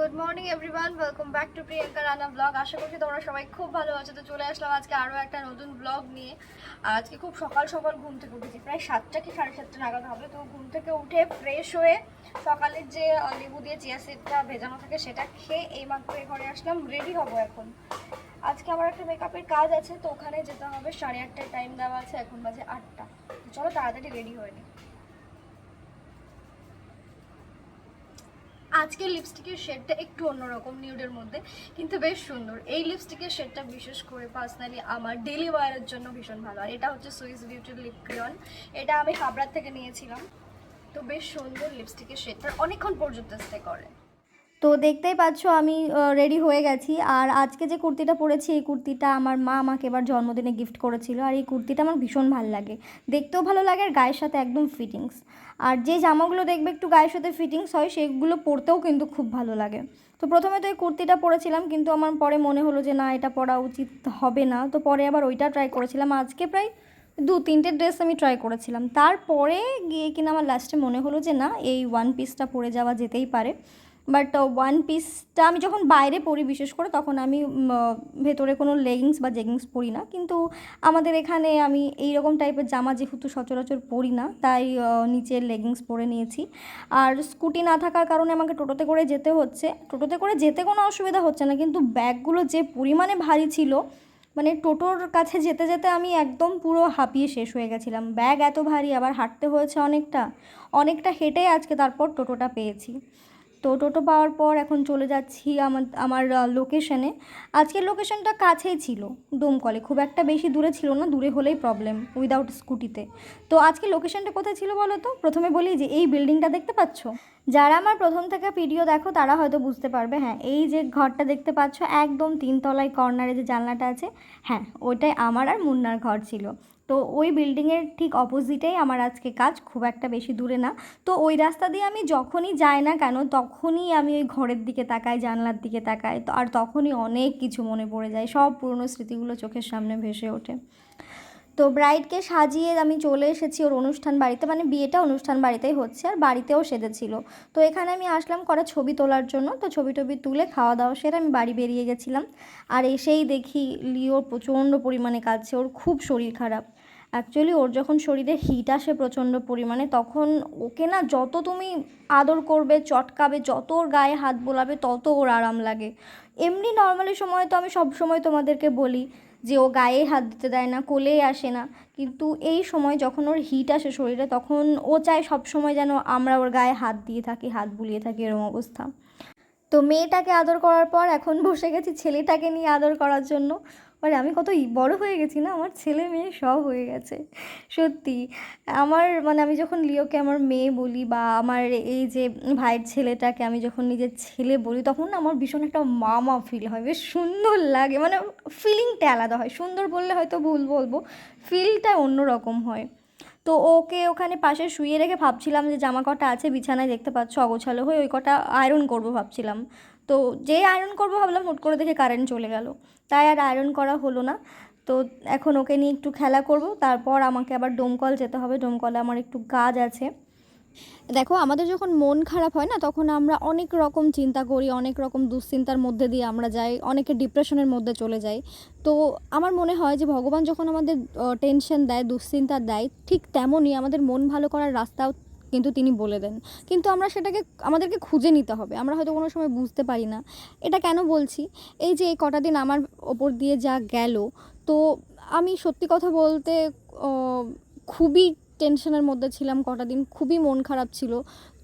Good morning everyone welcome back to Priyanka Rana vlog আশা করছি তোমরা সবাই খুব ভালো আছো। তো চলে আসলাম আজকে আরও একটা নতুন ব্লগ নিয়ে। আজকে খুব সকাল সকাল ঘুম থেকে উঠেছি। প্রায় সাতটা কি সাড়ে সাতটা নাগাদ হবে। তো ঘুম থেকে উঠে ফ্রেশ হয়ে সকালের যে লেবু দিয়ে চিয়া সিডটা ভেজানো থাকে সেটা খেয়ে এই মাত্র এই ঘরে আসলাম। রেডি হব এখন। আজকে আমার একটা মেকআপের কাজ আছে, তো ওখানে যেতে হবে। সাড়ে আটটায় টাইম দেওয়া আছে, এখন বাজে আটটা। চলো তাড়াতাড়ি রেডি হয়ে নিই আজকের লিপস্টিকের শেডটা একটু অন্যরকম নিউডের মধ্যে, কিন্তু বেশ সুন্দর। এই লিপস্টিকের শেডটা বিশেষ করে পার্সোনালি আমার ডেলি ওয়ারের জন্য ভীষণ ভালো। আর এটা হচ্ছে সুইস বিউটির লিপ ক্রিয়ন এটা আমি হাবড়ার থেকে নিয়েছিলাম। তো বেশ সুন্দর লিপস্টিকের শেডটা অনেকক্ষণ পর্যন্ত স্টে করে। তো দেখতেই পাচ্ছ আমি রেডি হয়ে গেছি। আর আজকে যে কুর্তিটা পরেছি, এই কুর্তিটা আমার মা আমাকে এবার জন্মদিনে গিফট করেছিল। আর এই কুর্তিটা আমার ভীষণ ভালো লাগে। দেখতেও ভালো লাগে আর গায়ের সাথে একদম ফিটিংস আর যে জামাগুলো দেখবে একটু গায়ের সাথে ফিটিংস হয়, সেগুলো পরতেও কিন্তু খুব ভালো লাগে। তো প্রথমে তো এই কুর্তিটা পরেছিলাম, কিন্তু আমার পরে মনে হলো যে না, এটা পরা উচিত হবে না। তো পরে আবার ওইটা ট্রাই করেছিলাম। আজকে প্রায় দু, তিনটে ড্রেস আমি ট্রাই করেছিলাম। তারপরে গিয়ে কিনা আমার লাস্টে মনে হলো যে না, এই ওয়ান পিসটা পরে যাওয়া যেতেই পারে। বাট ওয়ান পিসটা আমি যখন বাইরে পরি বিশেষ করে, তখন আমি ভেতরে কোনো লেগিংস বা জেগিংস পরি না। কিন্তু আমাদের এখানে আমি এই রকম টাইপের জামা যেহেতু সচরাচর পরি না, তাই নিচে লেগিংস পরে নিয়েছি। আর স্কুটি না থাকার কারণে আমাকে টোটোতে করে যেতে হচ্ছে। টোটোতে করে যেতে কোনো অসুবিধা হচ্ছে না, কিন্তু ব্যাগগুলো যে পরিমাণে ভারী ছিল মানে টোটোর কাছে যেতে যেতে আমি একদম পুরো হাঁপিয়ে শেষ হয়ে গেছিলাম। ব্যাগ এত ভারী, আবার হাঁটতে হয়েছে অনেকটা। অনেকটা হেঁটে আজকে তারপর টোটোটা পেয়েছি। তো টোটো পাওয়ার পর এখন চলে যাচ্ছি আমার আমার লোকেশনে আজকের লোকেশনটা কাছেই ছিল ডোমকলে খুব একটা বেশি দূরে ছিল না, দূরে হলেই প্রবলেম উইদাউট স্কুটিতে তো আজকে লোকেশনটা কোথায় ছিল বলো তো? প্রথমে বলি যে এই বিল্ডিংটা দেখতে পাচ্ছ? যারা আমার প্রথম থেকে ভিডিও দেখো, তারা হয়তো বুঝতে পারবে হ্যাঁ এই যে ঘরটা দেখতে পাচ্ছ, একদম তিনতলায় কর্নারে যে জানলাটা আছে হ্যাঁ ওইটাই আমার আর মুন্নার ঘর ছিল। তো ওই বিল্ডিংয়ের ঠিক অপোজিটেই আমার আজকে কাজ, খুব একটা বেশি দূরে না। তো ওই রাস্তা দিয়ে আমি যখনই যাই না কেন, তখনই আমি ওই ঘরের দিকে তাকাই, জানলার দিকে তাকাই। তো আর তখনই অনেক কিছু মনে পড়ে যায়, সব পুরনো স্মৃতিগুলো চোখের সামনে ভেসে ওঠে। তো ব্রাইডকে সাজিয়ে আমি চলে এসেছি ওর অনুষ্ঠান বাড়িতে মানে বিয়েটা অনুষ্ঠান বাড়িতেই হচ্ছে আর বাড়িতেও সেজেছিল। তো এখানে আমি আসলাম করা ছবি তোলার জন্য, তো ছবি টবি তুলে খাওয়া দাওয়া সেরে আমি বাড়ি বেরিয়ে গেছিলাম। আর এসেই দেখি লিওর প্রচণ্ড পরিমাণে কাঁদছে, ওর খুব শরীর খারাপ। অ্যাকচুয়ালি ওর যখন শরীরে হিট আসে প্রচণ্ড পরিমাণে, তখন ওকে না যত তুমি আদর করবে, চটকাবে, যত ওর গায়ে হাত বোলাবে, তত ওর আরাম লাগে। এমনি নর্মালি সময় তো আমি সব সময় তোমাদেরকে বলি যে ও গায়ে হাত দিতে দেয় না, কোলেই আসে না। কিন্তু এই সময় যখন ওর হিট আসে শরীরে, তখন ও চায় সব সময় যেন আমরা ওর গায়ে হাত দিয়ে থাকি, হাত বুলিয়ে থাকি, এরকম অবস্থা। তো মেয়েটাকে আদর করার পর এখন বসে গেছি ছেলেটাকে নিয়ে আদর করার জন্য। মানে আমি কত বড় হয়ে গেছি না, আমার ছেলে মেয়ে সব হয়ে গেছে, সত্যি। আমার মানে আমি যখন লিওকে আমার মেয়ে বলি বা আমার এই যে ভাইয়ের ছেলেটাকে আমি যখন নিজের ছেলে বলি, তখন না আমার ভীষণ একটা মামা ফিল হয়, বেশ সুন্দর লাগে। মানে ফিলিংটা আলাদা হয়। সুন্দর বললে হয়তো ভুল বলব ফিলটা অন্যরকম হয়। তো ওকে ওখানে পাশে শুয়ে রেখে ভাবছিলাম যে জামা কটা আছে, বিছানায় দেখতে পাচ্ছ, অগোছালো হয়ে ওই কটা আয়রন করব ভাবছিলাম। তো যে আয়রন করব ভাবলাম, হুট করে দেখে কারেন্ট চলে গেল। তাই আর আয়রন করা হলো না। তো এখন ওকে নিয়ে একটু খেলা করব, তারপর আমাকে আবার ডোমকল যেতে হবে। ডোমকলে আমার একটু কাজ আছে। দেখো, আমাদের যখন মন খারাপ হয় না, তখন আমরা অনেক রকম চিন্তা করি, অনেক রকম দুশ্চিন্তার মধ্যে দিয়ে আমরা যাই, অনেকে ডিপ্রেশনের মধ্যে চলে যাই। তো আমার মনে হয় যে, ভগবান যখন আমাদের টেনশন দেয়, দুশ্চিন্তা দেয়, ঠিক তেমনই আমাদের মন ভালো করার রাস্তাও কিন্তু তিনি বলে দেন। কিন্তু আমরা সেটাকে, আমাদেরকে খুঁজে নিতে হবে। আমরা হয়তো কোনো সময় বুঝতে পারি না। এটা কেন বলছি? এই যে, এই কটা দিন আমার ওপর দিয়ে যা গেল, তো আমি সত্যি কথা বলতে খুবই টেনশনের মধ্যে ছিলাম, কটা দিন খুবই মন খারাপ ছিল।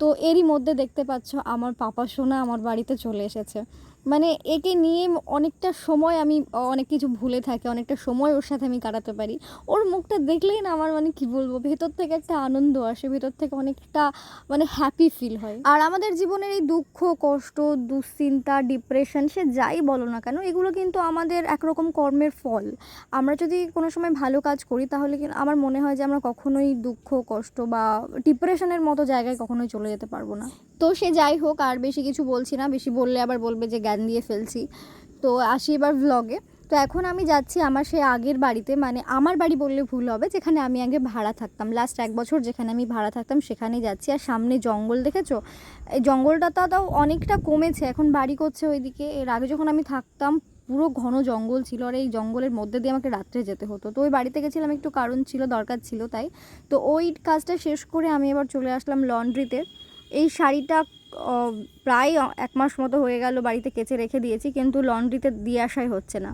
তো এরই মধ্যে দেখতে পাচ্ছ, আমার পাপা সোনা আমার বাড়িতে চলে এসেছে। মানে একে নিয়ে অনেকটা সময় আমি অনেক কিছু ভুলে থাকি অনেকটা সময় ওর সাথে আমি কাটাতে পারি। ওর মুখটা দেখলেই না আমার মানে কি বলব ভেতর থেকে একটা আনন্দ আসে ভেতর থেকে অনেকটা মানে হ্যাপি ফিল হয়। আর আমাদের জীবনের এই দুঃখ কষ্ট দুশ্চিন্তা ডিপ্রেশন সে যাই বলো না কেন এগুলো কিন্তু আমাদের একরকম কর্মের ফল। আমরা যদি কোনো সময় ভালো কাজ করি তাহলে কিন্তু আমার মনে হয় যে আমরা কখনোই দুঃখ কষ্ট বা ডিপ্রেশনের মতো জায়গায় কখনোই চলে যেতে পারব না। তো সে যাই হোক আর বেশি কিছু বলছি না বেশি বললে আবার বলবে যে জ্ঞান দিয়ে ফেলছি। তো আসি এবার ভ্লগে তো এখন আমি যাচ্ছি আমার সেই আগের বাড়িতে মানে আমার বাড়ি বললে ভুল হবে, যেখানে আমি আগে ভাড়া থাকতাম। লাস্ট এক বছর যেখানে আমি ভাড়া থাকতাম, সেখানেই যাচ্ছি। আর সামনে জঙ্গল, দেখেছ? এই জঙ্গলটা তা তাও অনেকটা কমেছে। এখন বাড়ি করছে ওইদিকে। এর আগে যখন আমি থাকতাম, পুরো ঘন জঙ্গল ছিল। আর এই জঙ্গলের মধ্যে দিয়ে আমাকে রাত্রে যেতে হতো। তো ওই বাড়িতে গেছিলাম, একটু কারণ ছিল, দরকার ছিল তাই। তো ওই কাজটা শেষ করে আমি এবার চলে আসলাম লন্ড্রিতে এই শাড়িটা প্রায় এক মাস মতো হয়ে গেল বাড়িতে কেচে রেখে দিয়েছি, কিন্তু লন্ড্রিতে দিয়ে আসাই হচ্ছে না।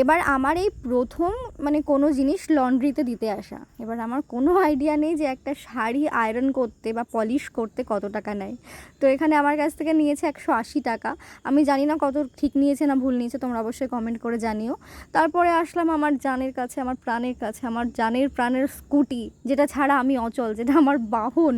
এবার আমার এই প্রথম মানে কোনো জিনিস লন্ড্রিতে দিতে আসা। এবার আমার কোনো আইডিয়া নেই যে একটা শাড়ি আয়রন করতে বা পলিশ করতে কত টাকা নেয়। তো এখানে আমার কাছ থেকে নিয়েছে একশো আশি টাকা। আমি জানি না কত ঠিক নিয়েছে না ভুল নিয়েছে, তোমরা অবশ্যই কমেন্ট করে জানিও। তারপরে আসলাম আমার জানের কাছে, আমার প্রাণের কাছে, আমার জানের প্রাণের স্কুটি, যেটা ছাড়া আমি অচল, যেটা আমার বাহন।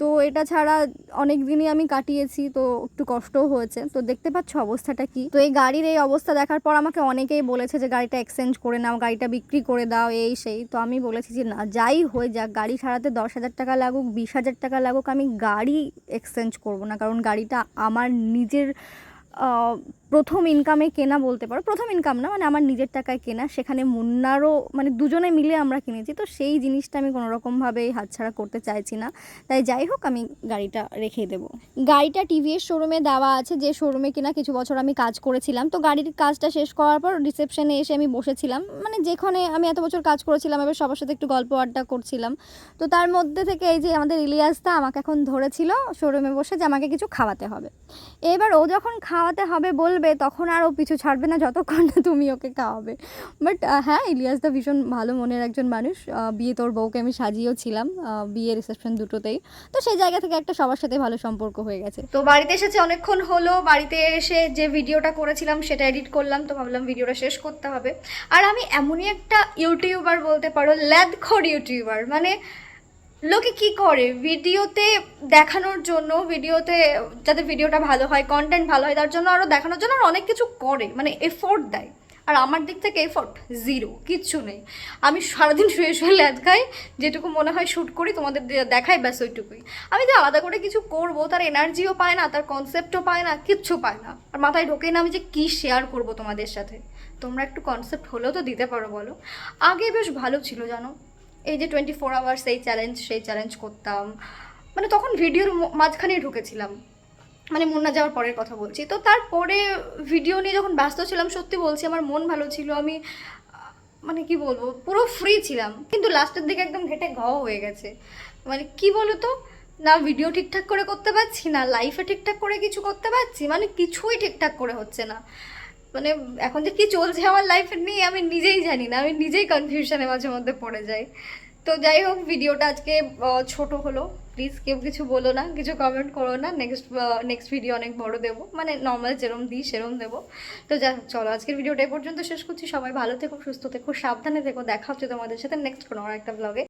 তো এটা ছাড়া অনেক দিনই আমি কাটিয়েছি, তো একটু কষ্টও হয়েছে। তো দেখতে পাচ্ছ অবস্থাটা কি? তো এই গাড়ির এই অবস্থা দেখার পর আমাকে অনেকেই বলেছে যে গাড়িটা এক্সচেঞ্জ করে নাও, গাড়িটা বিক্রি করে দাও, এই সেই। তো আমি বলেছি যে, না, যাই হয়ে যাক, গাড়ি সারাতে দশ হাজার টাকা লাগুক, বিশ হাজার টাকা লাগুক, আমি গাড়ি এক্সচেঞ্জ করব না। কারণ গাড়িটা আমার নিজের প্রথম ইনকামে কেনা বলতে পারো, প্রথম ইনকাম না মানে আমার নিজের টাকায় কেনা, সেখানে মুন্নারও মানে দুজনে মিলে আমরা কিনেছি, তো সেই জিনিসটা আমি কোনো রকমভাবে হাতছাড়া করতে চাইছি না। তাই যাই হোক, আমি গাড়িটা রেখে দেবো। গাড়িটা টিভিএস শোরুমে দেওয়া আছে, যে শোরুমে কিনা কিছু বছর আমি কাজ করেছিলাম, তো গাড়ির কাজটা শেষ করার পর রিসেপশনে এসে আমি বসেছিলাম মানে যেখানে আমি এত বছর কাজ করেছিলাম, এবার সবার সাথে একটু গল্প আড্ডা করছিলাম। তো তার মধ্যে থেকে এই যে আমাদের ইলিয়াসদা আমাকে এখন ধরেছিল শোরুমে বসে যে আমাকে কিছু খাওয়াতে হবে। এবার ও যখন খাওয়াতে হবে বলবে তখন আর ও পিছু ছাড়বে না যতক্ষণ না তুমি ওকে খাওয়াবে। বাট হ্যাঁ ইলিয়াস দা ভীষণ ভালো মনের একজন মানুষ। বিয়ে তোর বউকে আমি সাজিয়েও ছিলাম বিয়ে রিসেপশন দুটোতেই। তো সেই জায়গা থেকে একটা সবার সাথে ভালো সম্পর্ক হয়ে গেছে। তো বাড়িতে এসেছে অনেকক্ষণ হলো, বাড়িতে এসে যে ভিডিওটা করেছিলাম সেটা এডিট করলাম, তো ভাবলাম ভিডিওটা শেষ করতে হবে। আর আমি এমনই একটা ইউটিউবার বলতে পারো, ল্যাদখোর ইউটিউবার। মানে লোকে কি করে? ভিডিওতে দেখানোর জন্য, ভিডিওতে যাতে ভিডিওটা ভালো হয় কন্টেন্ট ভালো হয়, তার জন্য আরও দেখানোর জন্য অনেক কিছু করে মানে এফোর্ট দেয়। আর আমার দিক থেকে এফোর্ট জিরো কিচ্ছু নেই। আমি সারাদিন শুয়ে শুয়ে ল্যাদ খাই, যেটুকু মনে হয় শ্যুট করি, তোমাদের দেখাই, ব্যাস ওইটুকুই। আমি যে আলাদা করে কিছু করব, তার এনার্জিও পায় না, তার কনসেপ্টও পায় না, কিচ্ছু পায় না। আর মাথায় ঢোকে না আমি যে কী শেয়ার করব তোমাদের সাথে। তোমরা একটু কনসেপ্ট হলেও তো দিতে পারো, বলো। আগে বেশ ভালো ছিল, জানো? এই যে টোয়েন্টি ফোর আওয়ার্স এই চ্যালেঞ্জ সেই চ্যালেঞ্জ করতাম। মানে তখন ভিডিওর মাঝখানেই ঢুকেছিলাম। মানে মুন্না যাওয়ার পরের কথা বলছি। তো তারপরে ভিডিও নিয়ে যখন ব্যস্ত ছিলাম, সত্যি বলছি, আমার মন ভালো ছিল। আমি মানে কি বলব, পুরো ফ্রি ছিলাম। কিন্তু লাস্টের দিকে একদম ঘেটে ঘ হয়ে গেছে। মানে কি বলো তো না ভিডিও ঠিকঠাক করে করতে পারছি, না লাইফে ঠিকঠাক করে কিছু করতে পারছি মানে কিছুই ঠিকঠাক করে হচ্ছে না। মানে এখন যে কি চলছে আমার লাইফে নিয়ে আমি নিজেই জানি না, আমি নিজেই কনফিউশনে মাঝে মধ্যে পড়ে যাই। তো যাই হোক ভিডিওটা আজকে ছোট হলো। প্লিজ কেউ কিছু বলো না, কিছু কমেন্ট করো না। নেক্সট নেক্সট ভিডিও অনেক বড় দেবো। মানে নর্মাল যেরম দিই, সেরম দেবো। তো যা, চলো আজকের ভিডিওটা পর্যন্ত শেষ করছি। সবাই ভালো থেকো, সুস্থ থেকো, সাবধানে থেকো। দেখা হচ্ছে তোমাদের সাথে নেক্সট কোনো একটা ব্লগে